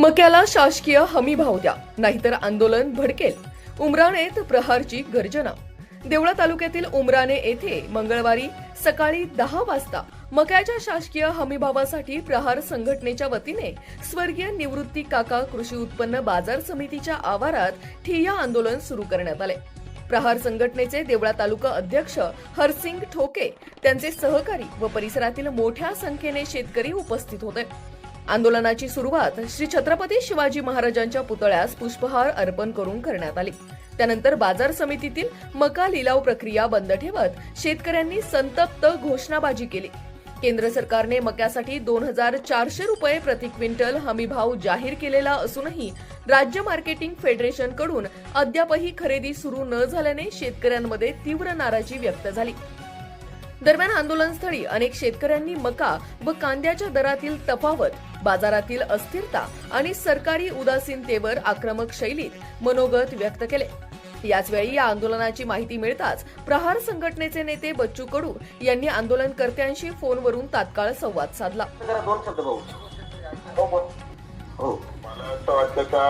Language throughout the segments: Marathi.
मक्याला शासकीय हमी भाव द्या नाहीतर आंदोलन भडकेल. उमराणेत प्रहारची गर्जना. देवळा तालुक्यातील उमराणे येथे मंगळवारी सकाळी दहा वाजता मक्याच्या शासकीय हमीभावासाठी प्रहार संघटनेच्या वतीने स्वर्गीय निवृत्ती काका कृषी उत्पन्न बाजार समितीच्या आवारात ठिय्या आंदोलन सुरू करण्यात आले. प्रहार संघटनेचे देवळा तालुका अध्यक्ष हरसिंग ठोके त्यांचे सहकारी व परिसरातील मोठ्या संख्येने शेतकरी उपस्थित होते. आंदोलनाची सुरुवात श्री छत्रपती शिवाजी महाराजांच्या पुतळ्यास पुष्पहार अर्पण करून करण्यात आली. त्यानंतर बाजार समितीतील मका लिलाव प्रक्रिया बंद ठेवत शेतकऱ्यांनी संतप्त घोषणाबाजी केली. केंद्र सरकारने मक्यासाठी दोन हजार चारशे रुपये प्रति क्विंटल हमीभाव जाहीर केलेला असूनही राज्य मार्केटिंग फेडरेशनकडून अद्यापही खरेदी सुरू न झाल्याने शेतकऱ्यांमध्ये तीव्र नाराजी व्यक्त झाली. दरम्यान आंदोलनस्थळी अनेक शेतकऱ्यांनी मका व कांद्याच्या दरातील तफावत बाजारातील अस्थिरता आणि सरकारी उदासीनतेवर आक्रमक शैलीत मनोगत व्यक्त केले. याचवेळी या आंदोलनाची माहिती मिळताच प्रहार संघटनेचे नेते बच्चू कडू यांनी आंदोलनकर्त्यांशी फोनवरून तात्काळ संवाद साधला. हो हो. मला असं वाटतं का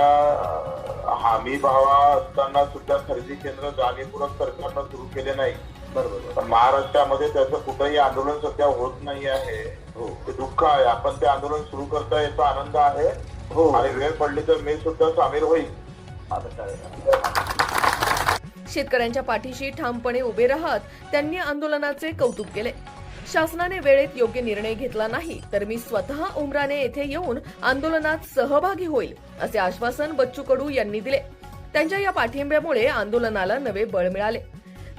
अं, हमी भावा असताना सुद्धा खरेदी केंद्र जाणीवपूर्वक सरकारनं सुरू केले नाही. पण महाराष्ट्रामध्ये त्याचं कुठंही आंदोलन सध्या होत नाही आहे. हो. ते दुःख आहे. आपण ते आंदोलन सुरू करता याचा आनंद आहे. हो. आणि वेळ पडली तर मी सुद्धा सामील होईल शेतकऱ्यांच्या पाठीशी ठामपणे उभे राहत त्यांनी आंदोलनाचे कौतुक केले. शासनाने वेळेत योग्य निर्णय घेतला नाही तर मी स्वतः उमराने येथे येऊन आंदोलनात सहभागी होईल असे आश्वासन बच्चू कडू यांनी दिले. त्यांच्या या पाठिंब्यामुळे आंदोलनाला नवे बळ मिळाले.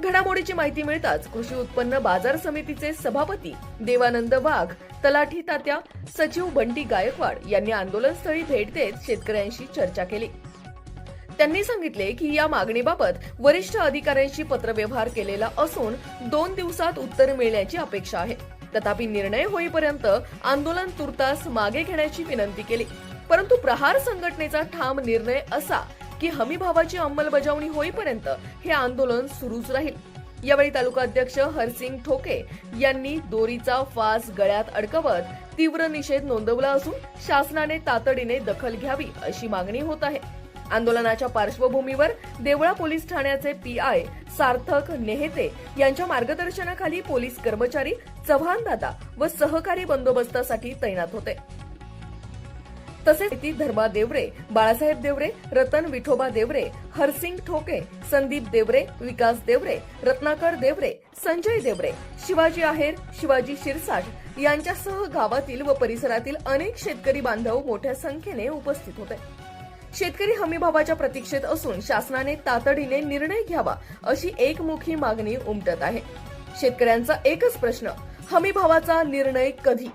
घडामोडीची माहिती मिळताच कृषी उत्पन्न बाजार समितीचे सभापती देवानंद वाघ तलाठी तात्या सचिव बंटी गायकवाड यांनी आंदोलनस्थळी भेट देत शेतकऱ्यांशी चर्चा केली. त्यांनी सांगितले की या मागणीबाबत वरिष्ठ अधिकाऱ्यांशी पत्रव्यवहार केलेला असून दोन दिवसात उत्तर मिळण्याची अपेक्षा आहे. तथापि निर्णय होईपर्यंत आंदोलन तुर्तास मागे घेण्याची विनंती केली. परंतु प्रहार संघटनेचा ठाम निर्णय असा की हमीभावाची अंमलबजावणी होईपर्यंत हे आंदोलन सुरूच राहील. यावेळी तालुका अध्यक्ष हरसिंग ठोके यांनी दोरीचा फास गळ्यात अडकवत तीव्र निषेध नोंदवला असून शासनाने तातडीने दखल घ्यावी अशी मागणी होत आहे. आंदोलनाच्या पार्श्वभूमीवर देवळा पोलीस ठाण्याचे पी आय सार्थक नेहते यांच्या मार्गदर्शनाखाली पोलीस कर्मचारी चव्हाण दादा व सहकारी बंदोबस्तासाठी तैनात होते. तसेच ती धर्मा देवरे बाळासाहेब देवरे रतन विठोबा देवरे हरसिंग ठोके संदीप देवरे विकास देवरे रत्नाकर देवरे संजय देवरे शिवाजी आहेर शिवाजी शिरसाट यांच्यासह गावातील व परिसरातील अनेक शेतकरी बांधव मोठ्या संख्येने उपस्थित होते. शेतकरी हमीभावाच्या प्रतीक्षेत असून शासनाने तातडीने निर्णय घ्यावा अशी एकमुखी मागणी उमटत आहे. शेतकऱ्यांचा एकच प्रश्न हमीभावाचा निर्णय कधी?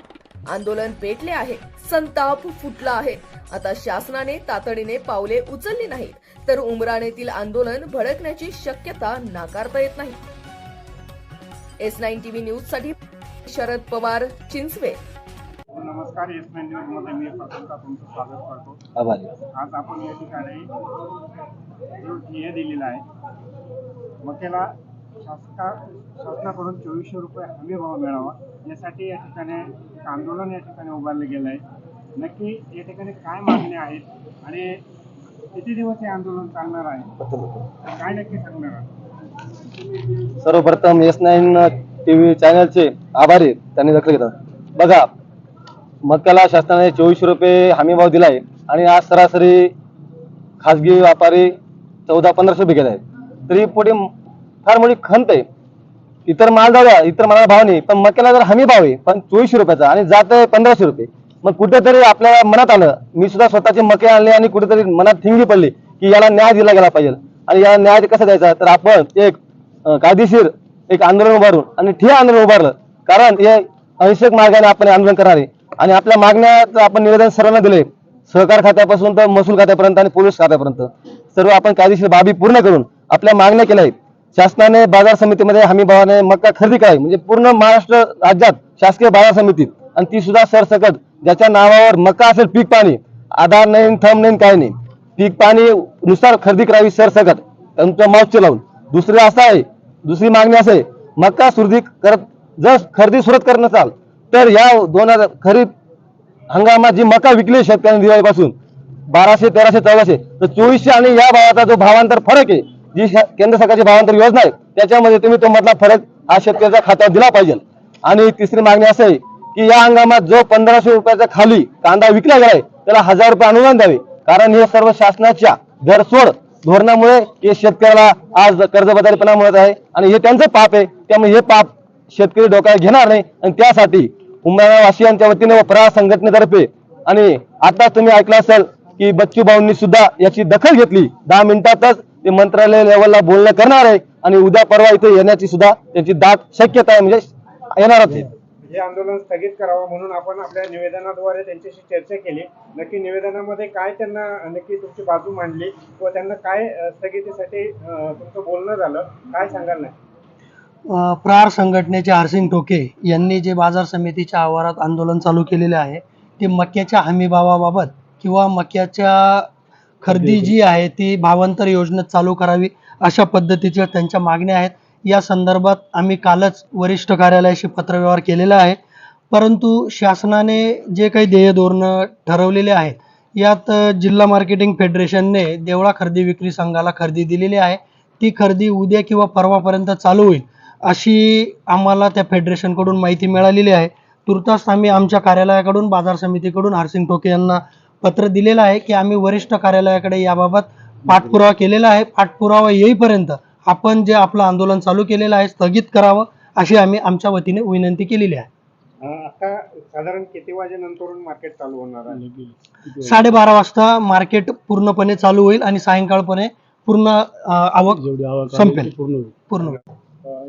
आंदोलन पेटले आहे. संताप फुटला आहे. आता शासनाने तातडीने पावले उचलली नाहीत. तर उमराणेतील आंदोलन भडकण्याची शक्यता नाकारता येत नाही. एस नाईन टीव्ही न्यूजसाठी शरद पवार चिंचवे. नमस्कार एस नाईन न्यूजमध्ये मी प्रथमतः तुमचं स्वागत करतो. आभारी. आज आपण या ठिकाणी ध्येय दिलेला आहे मकेला शासका शासनाकडून चोवीसशे रुपये हमी भाव मिळावा यासाठी या ठिकाणी एक आंदोलन या ठिकाणी उभारलं गेलं आहे. नक्की या ठिकाणी काय मागण्या आहेत आणि किती दिवस हे आंदोलन चालणार आहे? काय नक्की सांगणार आहे सर्वप्रथम एस नाईन टी व्ही चॅनलचे आभारी त्यांनी दखल घेतात बघा मक्याला शासनाने चोवीसशे रुपये हमी भाव दिलाय आणि आज सरासरी खाजगी व्यापारी चौदा पंधराशे रुपये घेत आहेत तरी पुढे फार मोठी खंत आहे. इतर माल जाऊया इतर मालाला भाव नाही पण मक्याला जर हमी भाव आहे पण चोवीसशे रुपयाचा आणि जात आहे पंधराशे रुपये मग कुठेतरी आपल्या मनात आलं मी सुद्धा स्वतःचे मके आणले आणि कुठेतरी मनात थिंगी पडली की याला न्याय दिला गेला पाहिजे. आणि याला न्याय कसा द्यायचा? तर आपण एक कायदेशीर एक आंदोलन उभारून आणि ठिय आंदोलन उभारलं. कारण हे अहिंसक मार्गाने आपण आंदोलन करणार. आहे आणि आपल्या मागण्याचं आपण निवेदन सर्वांना दिले सहकार खात्यापासून तर महसूल खात्यापर्यंत आणि पोलीस खात्यापर्यंत. सर्व आपण कायदेशीर बाबी पूर्ण करून आपल्या मागण्या केल्या आहेत. शासनाने बाजार समितीमध्ये हमी भावाने मका खरेदी करावी. म्हणजे पूर्ण महाराष्ट्र राज्यात शासकीय बाजार समितीत आणि ती सुद्धा सरसकट ज्याच्या नावावर मका असेल पीक पाणी. आधार नाही थंब नाही काय नाही. पीक पाणी नुसार खरेदी करावी सरसकट. तुमच्या माउसचे लावून दुसरी असं आहे दुसरी मागणी असं आहे मका सुरधी करत जर खरेदी सुरत करत नसाल तर या दोन हजार खरीप हंगामात जी मका विकली शेतकऱ्यांनी दिवाळीपासून बाराशे तेराशे चौदाशे तर चोवीसशे आणि या भावाचा जो भावांतर फरक आहे जी केंद्र सरकारची भावांतर योजना आहे त्याच्यामध्ये तुम्ही तो मधला फरक हा शेतकऱ्याच्या खात्यावर दिला पाहिजे. आणि तिसरी मागणी असं आहे की या हंगामात जो पंधराशे रुपयाच्या खाली कांदा विकला गेलाय त्याला हजार रुपये अनुदान द्यावे. कारण हे सर्व शासनाच्या घरसोड धोरणामुळे हे शेतकऱ्याला आज कर्जबाजारीपणा मिळत आहे आणि हे त्यांचं पाप आहे. त्यामुळे हे पाप शेतकरी डोक्यात घेणार नाही. आणि त्यासाठी उमरावासियांच्या वतीने व प्रहार संघटनेतर्फे आणि आता तुम्ही ऐकलं असेल की बच्चू भाऊंनी सुद्धा याची दखल घेतली. दहा मिनिटातच ते मंत्रालय लेवलला बोलणं करणार आहे आणि उद्या परवा इथे येण्याची सुद्धा त्यांची दाट शक्यता आहे. म्हणजे येणारच आहे. हे आंदोलन स्थगित करावं म्हणून आपण आपल्या निवेदनाद्वारे त्यांच्याशी चर्चा केली. नक्की निवेदनामध्ये काय त्यांना नक्की तुमची बाजू मांडली किंवा त्यांना काय स्थगितीसाठी तुमचं बोलणं झालं काय सांगाल नाही अ, प्रहार संघटनेचे हरसिंग टोके यांनी जे बाजार समितीच्या आवारात आंदोलन चालू केलेले आहे ते मक्याच्या हमीभावाबाबत किंवा मक्याच्या खरेदी जी आहे ती भावांतर योजनेत चालू करावी अशा पद्धतीच्या त्यांच्या मागण्या आहेत. या संदर्भात आम्ही कालच वरिष्ठ कार्यालयाशी पत्रव्यवहार केलेला आहे. परंतु शासनाने जे काही ध्येय धोरणं ठरवलेले आहेत यात जिल्हा मार्केटिंग फेडरेशनने देवळा खरेदी विक्री संघाला खरेदी दिलेली आहे. ती खरेदी उद्या किंवा परवापर्यंत चालू होईल अशी आम्हाला त्या फेडरेशनकडून माहिती मिळालेली आहे. तुर्तास आम्ही आमच्या कार्यालयाकडून बाजार समितीकडून हरसिंग टोके यांना पत्र दिलेलं आहे की आम्ही वरिष्ठ कार्यालयाकडे याबाबत पाठपुरावा केलेला आहे. पाठपुरावा येईपर्यंत आपण जे आपलं आंदोलन चालू केलेलं आहे स्थगित करावं अशी आम्ही आमच्या वतीने विनंती केलेली आहे. आता साधारण किती वाजेनंतरून मार्केट चालू होणार आहे? साडेबारा वाजता मार्केट पूर्णपणे चालू होईल आणि सायंकाळपणे पूर्ण आवक संपेल. पूर्ण होईल.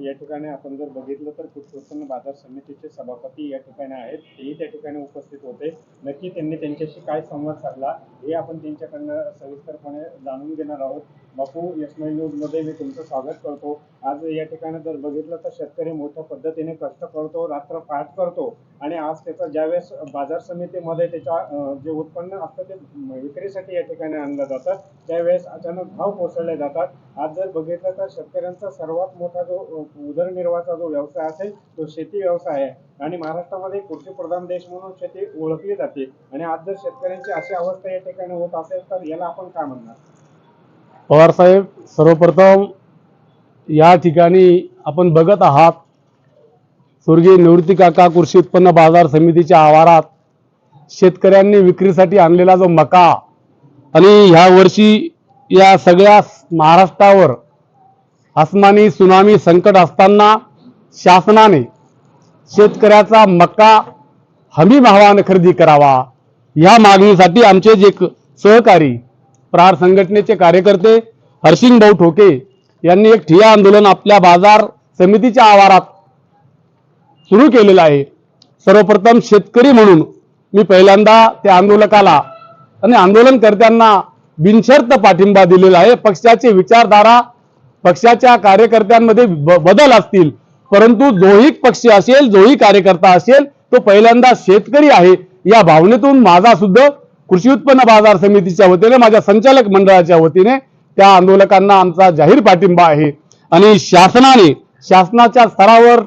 या ठिकाणी आपण जर बघितलं तर कृषी उत्पन्न बाजार समितीचे सभापती या ठिकाणी आहेत. तेही त्या ठिकाणी उपस्थित होते. नक्की त्यांनी त्यांच्याशी काय संवाद साधला हे आपण त्यांच्याकडनं सविस्तरपणे जाणून घेणार आहोत. बापू यशमय न्यूजमध्ये मी तुमचं स्वागत करतो. आज या ठिकाणी जर बघितलं तर शेतकरी मोठ्या पद्धतीने कष्ट करतो रात्र पाठ करतो. आणि आज त्याचा ज्यावेळेस बाजार समितीमध्ये त्याच्या जे उत्पन्न असतं ते विक्रीसाठी या ठिकाणी आणलं जातं. त्यावेळेस अचानक भाव कोसळले जातात. आज जर बघितलं तर शेतकऱ्यांचा सर्वात मोठा जो उदरनिर्वाहाचा जो व्यवसाय असेल तो शेती व्यवसाय आहे. आणि महाराष्ट्रामध्ये कृषीप्रधान देश म्हणून शेती ओळखली जाते. आणि आज जर शेतकऱ्यांची अशी अवस्था या ठिकाणी होत असेल तर याला आपण काय म्हणणार? पवारसाहेब सर्वप्रथम या ठिकाणी आपण बघत आहात स्वर्गीय निवृत्ती काका कृषी उत्पन्न बाजार समितीच्या आवारात शेतकऱ्यांनी विक्रीसाठी आणलेला जो मका आणि ह्या वर्षी या सगळ्या महाराष्ट्रावर आसमानी सुनामी संकट असताना शासनाने शेतकऱ्याचा मका हमी भावानं खरेदी करावा या मागणीसाठी आमचे जे क- सहकारी प्रहार संघटनेचे कार्यकर्ते हरसिंग भाऊ ठोके यांनी एक ठिया आंदोलन आपल्या बाजार समितीच्या आवारात सुरू केलेलं आहे. सर्वप्रथम शेतकरी म्हणून मी पहिल्यांदा त्या आंदोलकाला आणि आंदोलनकर्त्यांना बिनशर्त पाठिंबा दिलेला आहे. पक्षाची विचारधारा पक्षाच्या कार्यकर्त्यांमध्ये बदल असतील. परंतु जोही पक्ष असेल जोही कार्यकर्ता असेल तो पहिल्यांदा शेतकरी आहे. या भावनेतून माझा सुद्धा कृषी उत्पन्न बाजार समितीच्या वतीने माझ्या संचालक मंडळाच्या वतीने त्या आंदोलकांना आमचा जाहीर पाठिंबा आहे. आणि शासनाने शासनाच्या स्तरावर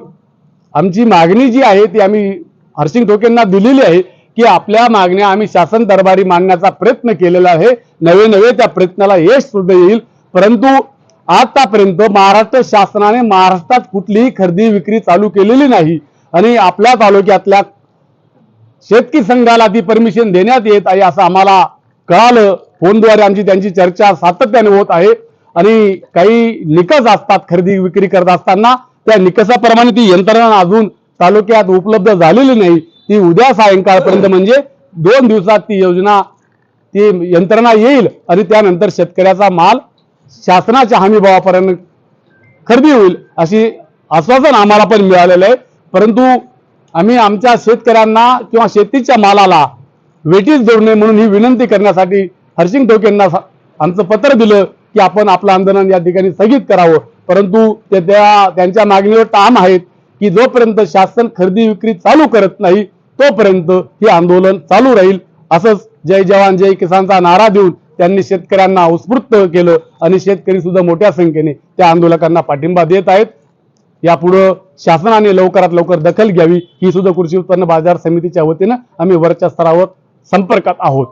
आमची मागणी जी आहे ती आम्ही हरसिंग ठोकेंना दिलेली आहे की आपल्या मागण्या आम्ही शासन दरबारी मांडण्याचा प्रयत्न केलेला आहे. नवे नवे त्या प्रयत्नाला यश सुद्धा येईल. परंतु आतापर्यंत महाराष्ट्र शासनाने महाराष्ट्रात कुठलीही खरेदी विक्री चालू केलेली नाही. आणि आपल्या तालुक्यातल्या शेतकी संघाला ती परमिशन देण्यात येत आहे असं आम्हाला कळालं. फोनद्वारे आमची त्यांची चर्चा सातत्याने होत आहे. आणि काही निकष असतात खरेदी विक्री करत असताना त्या निकषाप्रमाणे ती यंत्रणा अजून तालुक्यात उपलब्ध झालेली नाही. ती उद्या सायंकाळपर्यंत म्हणजे दोन दिवसात ती योजना ती यंत्रणा येईल आणि त्यानंतर शेतकऱ्याचा माल शासनाच्या हमीभावापर्यंत खरेदी होईल अशी आश्वासन आम्हाला पण मिळालेलं आहे. परंतु आम्ही आमच्या शेतकऱ्यांना किंवा शेतीच्या मालाला वेटीस जोडू नये म्हणून ही विनंती करण्यासाठी हर्षिंग टोक यांना आमचं पत्र दिलं की आपण आपलं आंदोलन या ठिकाणी स्थगित करावं. परंतु ते त्या त्यांच्या मागणीवर ठाम आहेत की जोपर्यंत शासन खरेदी विक्री चालू करत नाही तोपर्यंत हे आंदोलन चालू राहील. असंच जय जवान जय किसानचा नारा देऊन त्यांनी शेतकऱ्यांना उत्स्फूर्त केलं आणि शेतकरी सुद्धा मोठ्या संख्येने त्या आंदोलकांना पाठिंबा देत आहेत. यापुढं शासनाने लवकरात लवकर दखल घ्यावी ही सुद्धा कृषी उत्पन्न बाजार समितीच्या वतीनं आम्ही वरच्या स्तरावर संपर्कात आहोत.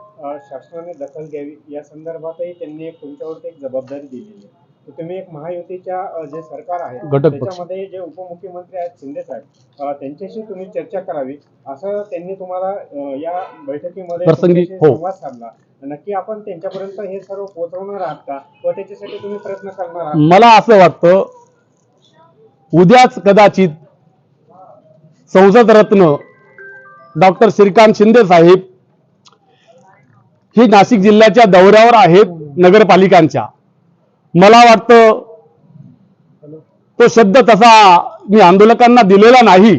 शासनाने दखल घ्यावी या संदर्भातही त्यांनी एक तुमच्यावरती एक जबाबदारी दिलेली आहे. तर तुम्ही एक महायुतीच्या अ, जे सरकार आहे घटक पक्ष. त्याच्यामध्ये जे उपमुख्यमंत्री आहेत शिंदे साहेब अ, त्यांच्याशी तुम्ही चर्चा करावी असं त्यांनी तुम्हाला अ, या बैठकीमध्ये प्रसंगी, तुमच्याशी हो. संवाद साधला. नक्की आपण त्यांच्यापर्यंत हे सर्व पोहोचवणार आहात का? व त्याच्यासाठी तुम्ही प्रयत्न करणार आहात? मला असं वाटतं उद्याच कदाचित संसद रत्न डॉक्टर श्रीकांत शिंदे साहेब हे नाशिक जिल्ह्याच्या दौऱ्यावर आहेत नगरपालिकांच्या. मला वाटतं तो शब्द तसा मी आंदोलकांना दिलेला नाही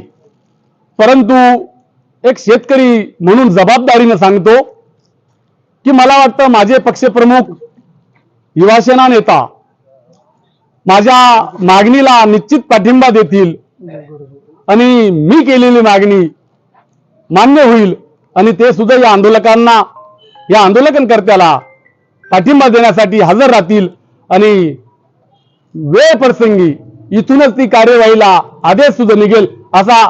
परंतु एक शेतकरी म्हणून जबाबदारीनं सांगतो की मला वाटतं माझे पक्षप्रमुख युवासेना नेता माझ्या मागणीला निश्चित पाठिंबा देतील. आणि मी केलेली मागणी मान्य होईल. आणि ते सुद्धा या आंदोलकांना या आंदोलनकर्त्याला पाठिंबा देण्यासाठी हजर राहतील. आणि वेळ प्रसंगी इथूनच ती कार्यवाहीला आदेश सुद्धा निघेल असा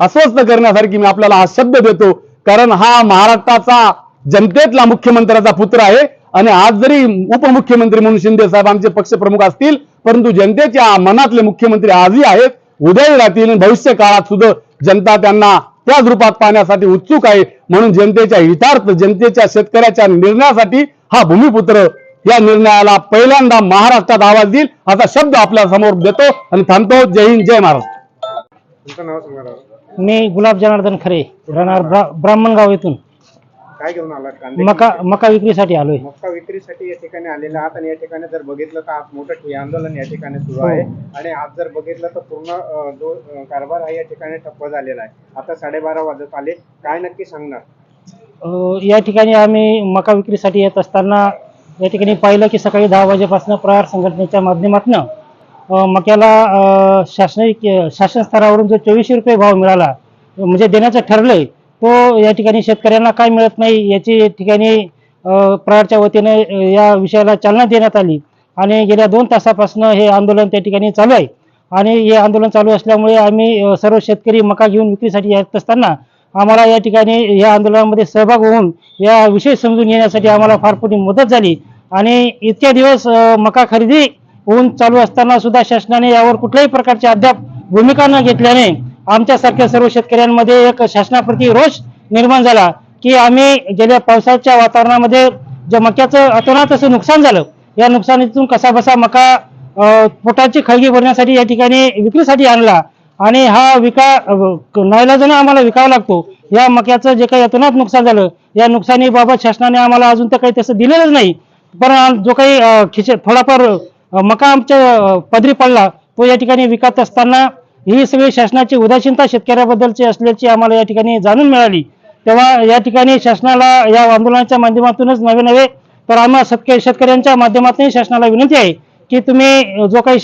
अस्वस्थ करण्यासारखी मी आपल्याला हा शब्द देतो. कारण हा महाराष्ट्राचा जनतेतला मुख्यमंत्र्याचा पुत्र आहे. आणि आज जरी उपमुख्यमंत्री म्हणून शिंदे साहेब आमचे पक्षप्रमुख असतील परंतु जनतेच्या मनातले मुख्यमंत्री आजही आहेत उद्याही राहतील आणि भविष्य काळात सुद्धा जनता त्यांना त्याच रूपात पाहण्यासाठी उत्सुक आहे. म्हणून जनतेच्या हितार्थ जनतेच्या शेतकऱ्याच्या निर्णयासाठी हा भूमिपुत्र या निर्णयाला पहिल्यांदा महाराष्ट्रात आवाज देईल असा शब्द आपल्यासमोर देतो आणि थांबतो. जय हिंद जय महाराष्ट्र. मी गुलाब जनार्दन खरे राहणार ब्रा ब्राह्मणगाव येथून. काय घेऊन आलात कांदे मका मका विक्रीसाठी आलोय. मक्का विक्रीसाठी या ठिकाणी आलेले आहात आणि या ठिकाणी जर बघितलं तर आज मोठं ठिय्या आंदोलन या ठिकाणी सुरू आहे. आणि आज जर बघितलं तर पूर्ण अं, जो अं, कारभार आहे या ठिकाणी ठप्प झालेला आहे. आता साडेबारा वाजत आले. काय नक्की सांगणार? अ, या ठिकाणी आम्ही मका विक्रीसाठी येत असताना या ठिकाणी पाहिलं की सकाळी दहा वाजेपासून प्रहार संघटनेच्या माध्यमातून मक्याला अ, शासन शासन स्तरावरून जो चोवीसशे रुपये भाव मिळाला म्हणजे देण्याचं ठरलंय तो या ठिकाणी शेतकऱ्यांना काय मिळत नाही याची ठिकाणी अ, प्रहारच्या वतीने या विषयाला चालना देण्यात आली. आणि गेल्या दोन तासापासून हे आंदोलन त्या ठिकाणी चालू आहे. आणि हे आंदोलन चालू असल्यामुळे आम्ही सर्व शेतकरी मका घेऊन विक्रीसाठी येत असताना आम्हाला या ठिकाणी या आंदोलनामध्ये सहभाग होऊन या विषय समजून घेण्यासाठी आम्हाला फार मोठी मदत झाली. आणि इतक्या दिवस मका खरेदी होऊन चालू असताना सुद्धा शासनाने यावर कुठल्याही प्रकारची अद्याप भूमिका न घेतल्याने आमच्यासारख्या सर्व शेतकऱ्यांमध्ये एक शासनाप्रती रोष निर्माण झाला की आम्ही गेल्या पावसाच्या वातावरणामध्ये जे मक्याचं अतोनात असं नुकसान झालं या नुकसानीतून कसा बसा मका पोटाची खळगी भरण्यासाठी या ठिकाणी विक्रीसाठी आणला आणि हा विका नाईलाजाने आम्हाला विकावा लागतो. या मक्याचं जे काही अतोनात नुकसान झालं या नुकसानीबाबत शासनाने आम्हाला अजून तर काही तसं दिलेलंच नाही. पण जो काही खिचे थोडाफार मका आमच्या पदरी पडला तो या ठिकाणी विकत असताना ही सगळी शासनाची उदासीनता शेतकऱ्याबद्दलची असल्याची आम्हाला या ठिकाणी जाणून मिळाली. तेव्हा या ठिकाणी शासनाला या आंदोलनाच्या माध्यमातूनच नवे नवे तर आम्हा शेतकरी शेतकऱ्यांच्या माध्यमातूनही शासनाला विनंती आहे की तुम्ही जो काही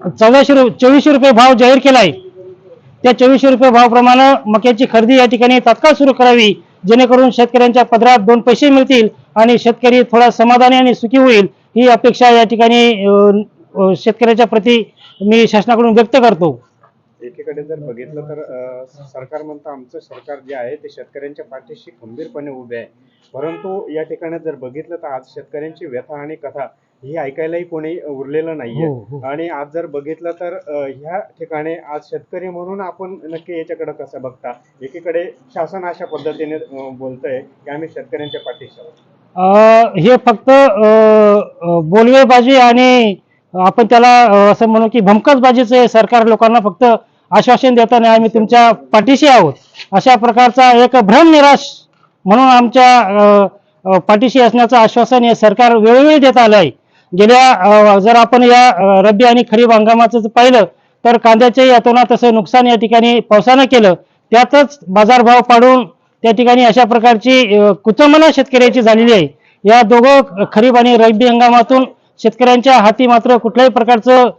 चौदाशे रु चोवीसशे रुपये भाव जाहीर केला आहे त्या चोवीसशे रुपये भावप्रमाणे मक्याची खरेदी या ठिकाणी तात्काळ सुरू करावी जेणेकरून शेतकऱ्यांच्या पदरात दोन पैसे मिळतील आणि शेतकरी थोडा समाधानी आणि सुखी होईल ही अपेक्षा या ठिकाणी शेतकऱ्याच्या प्रती मी शासनाकडून व्यक्त करतो. एकीकडे जर बघितलं तर अ, सरकार म्हणतं आमचं सरकार जे आहे ते शेतकऱ्यांच्या पाठीशी खंबीरपणे उभे आहे. परंतु या ठिकाणी जर बघितलं तर आज शेतकऱ्यांची व्यथा आणि कथा ही ऐकायलाही कोणी उरलेलं नाहीये. हो, हो. आणि आज जर बघितलं तर अ, ह्या ठिकाणी आज शेतकरी म्हणून आपण नक्की याच्याकडे कसं बघता? एकीकडे शासन अशा पद्धतीने अ, बोलतंय की आम्ही शेतकऱ्यांच्या पाठीशी आहोत. अं, हे फक्त अं, अं, बोलवेबाजी आणि आपण त्याला असं म्हणू की भमकसबाजीचं आहे सरकार लोकांना फक्त आश्वासन देताना आम्ही तुमच्या पाठीशी आहोत. अशा प्रकारचा एक भ्रम निराश म्हणून आमच्या पाठीशी असण्याचं आश्वासन हे सरकार वेळोवेळी देत आलं आहे गेल्या जर आपण या रब्बी आणि खरीप हंगामाचं जर पाहिलं तर कांद्याच्याही अतोनात तसं नुकसान या ठिकाणी पावसानं केलं. त्यातच बाजारभाव पाडून त्या ठिकाणी अशा प्रकारची अ, कुचंबना शेतकऱ्याची झालेली आहे. या दोघं खरीप आणि रब्बी हंगामातून शेतकऱ्यांच्या हाती मात्र कुठल्याही प्रकारचं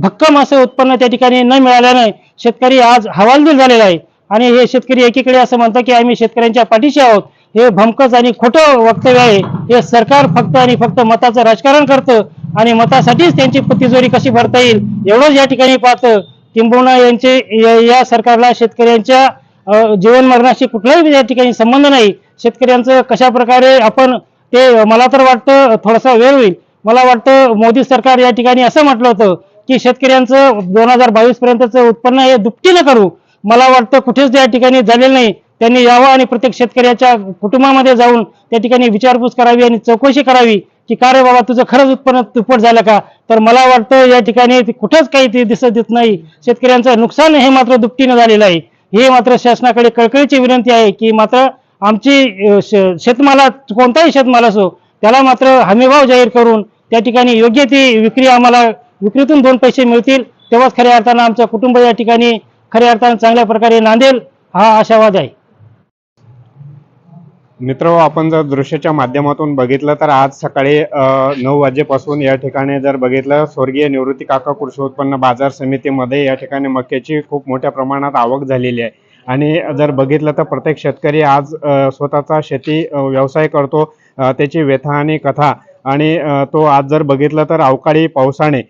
भक्कम असं उत्पन्न त्या ठिकाणी न मिळाल्याने शेतकरी आज हवालदिल झालेला आहे. आणि हे शेतकरी एकीकडे असं म्हणतात की आम्ही शेतकऱ्यांच्या पाठीशी आहोत. हे भमकच आणि खोटं वक्तव्य आहे. हे सरकार फक्त आणि फक्त मताचं राजकारण करतं आणि मतासाठीच त्यांची तिजोरी कशी भरता येईल एवढंच या ठिकाणी पाहतं. किंबहुना यांचे या- या सरकारला शेतकऱ्यांच्या जीवन मरणाशी कुठलाही या ठिकाणी संबंध नाही. शेतकऱ्यांचं कशा प्रकारे आपण ते मला तर वाटतं थोडासा वेळ होईल. मला वाटतं मोदी सरकार या ठिकाणी असं म्हटलं होतं की शेतकऱ्यांचं दोन हजार बावीस पर्यंतचं उत्पन्न हे दुपटीनं करू. मला वाटतं कुठेच या ठिकाणी झालेलं नाही. त्यांनी यावं आणि प्रत्येक शेतकऱ्याच्या कुटुंबामध्ये जाऊन त्या ठिकाणी विचारपूस करावी आणि चौकशी करावी की का रे बाबा तुझं खरंच उत्पन्न तुप्पट झालं का? तर मला वाटतं या ठिकाणी कुठंच काही ते दिसत देत नाही. शेतकऱ्यांचं नुकसान हे मात्र दुपटीनं झालेलं आहे. हे मात्र शासनाकडे कळकळीची विनंती आहे की मात्र आमची शेतमाला कोणताही शेतमाल असो त्याला मात्र हमीभाव जाहीर करून त्या ठिकाणी योग्य ती विक्री आम्हाला विक्रीतून दोन पैसे मिळतील. तेव्हाच खऱ्या अर्थानं आमचं कुटुंब या ठिकाणी खऱ्या अर्थानं चांगल्या प्रकारे नांदेल हा आशावाद आहे. मित्र आपण जर दृश्याच्या माध्यमातून बघितलं तर आज सकाळी नऊ वाजेपासून या ठिकाणी जर बघितलं स्वर्गीय निवृत्ती काका कृषी उत्पन्न बाजार समितीमध्ये या ठिकाणी मक्याची खूप मोठ्या प्रमाणात आवक झालेली आहे. आणि जर बघितलं तर प्रत्येक शेतकरी आज स्वतःचा शेती व्यवसाय करतो. त्याची व्यथा आणि कथा आणि तो आज जर बघितलं तर अवकाळी पावसाने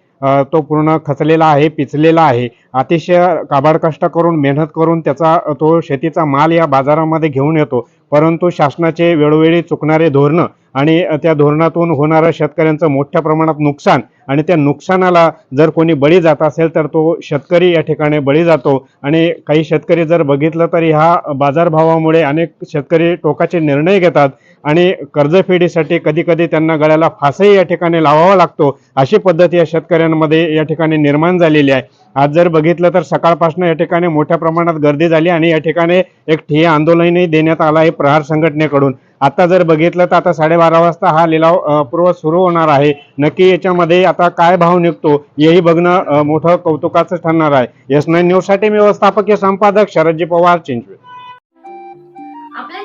तो पूर्ण खचलेला आहे पिचलेला आहे. अतिशय काबाड कष्ट करून मेहनत करून त्याचा तो शेतीचा माल या बाजारामध्ये घेऊन येतो. परंतु शासनाचे वेळोवेळी चुकणारे धोरणं आणि त्या धोरणातून होणारं शेतकऱ्यांचं मोठ्या प्रमाणात नुकसान आणि त्या नुकसानाला जर कोणी बळी जात असेल तर तो शेतकरी या ठिकाणी बळी जातो. आणि काही शेतकरी जर बघितलं तर ह्या बाजारभावामुळे अनेक शेतकरी टोकाचे निर्णय घेतात. आणि कर्जफेडीसाठी कधी कधी त्यांना गळ्याला फासही या ठिकाणी लावावा लागतो. अशी पद्धत या शेतकऱ्यांमध्ये या ठिकाणी निर्माण झालेली आहे. आज जर बघितलं तर सकाळपासून या ठिकाणी मोठ्या प्रमाणात गर्दी झाली आणि या ठिकाणी एक ठिय्या आंदोलनही देण्यात आलं आहे प्रहार संघटनेकडून. आता जर बघितलं तर आता साडेबारा वाजता हा लिलाव पूर्व सुरू होणार आहे. नक्की याच्यामध्ये आता काय भाव निघतो हेही बघणं मोठं कौतुकाचं ठरणार आहे. एस नाईन न्यूजसाठी मी व्यवस्थापकीय संपादक शरदजी पवार चिंचवे. आपल्या